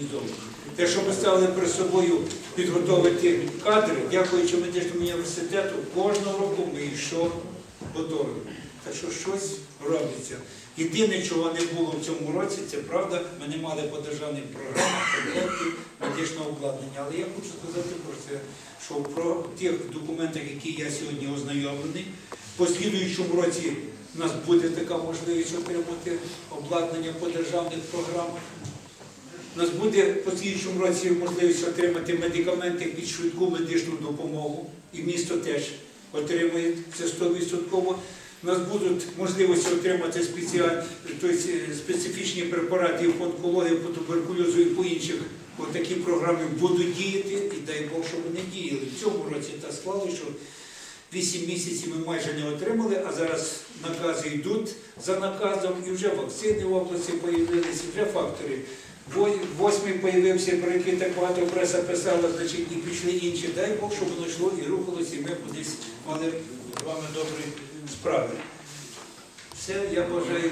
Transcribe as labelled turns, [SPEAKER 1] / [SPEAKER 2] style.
[SPEAKER 1] організовано. Те, що ми ставили перед собою підготовити кадри, дякуючи медичному університету, кожного року ми йшов готовий. Так що щось робиться. Єдине, чого не було в цьому році, це правда, ми не мали по державних програмах комплектів медичного обладнання. Але я хочу сказати про це, що про тих документах, які я сьогодні ознайомлений, по слідуючому році у нас буде така можливість отримати обладнання по державних програмах. У нас буде по слідчому році можливість отримати медикаменти під швидку медичну допомогу, і місто теж отримує це 100%. У нас будуть можливості отримати спеціаль... тобто, е, специфічні препарати по онкології, по туберкульозу і по інших. От такі програми будуть діяти, і дай Бог, щоб вони діяли. В цьому році так склало, що 8 місяців ми майже не отримали, а зараз накази йдуть за наказом, і вже вакцини в області з'явилися, вже фактори. Во- Восьмий появився, про який так багато преса писала, значить, і пішли інші. Дай Бог, щоб воно йшло і рухалося, і ми кудись мали з вами добрі справи. Все, я бажаю.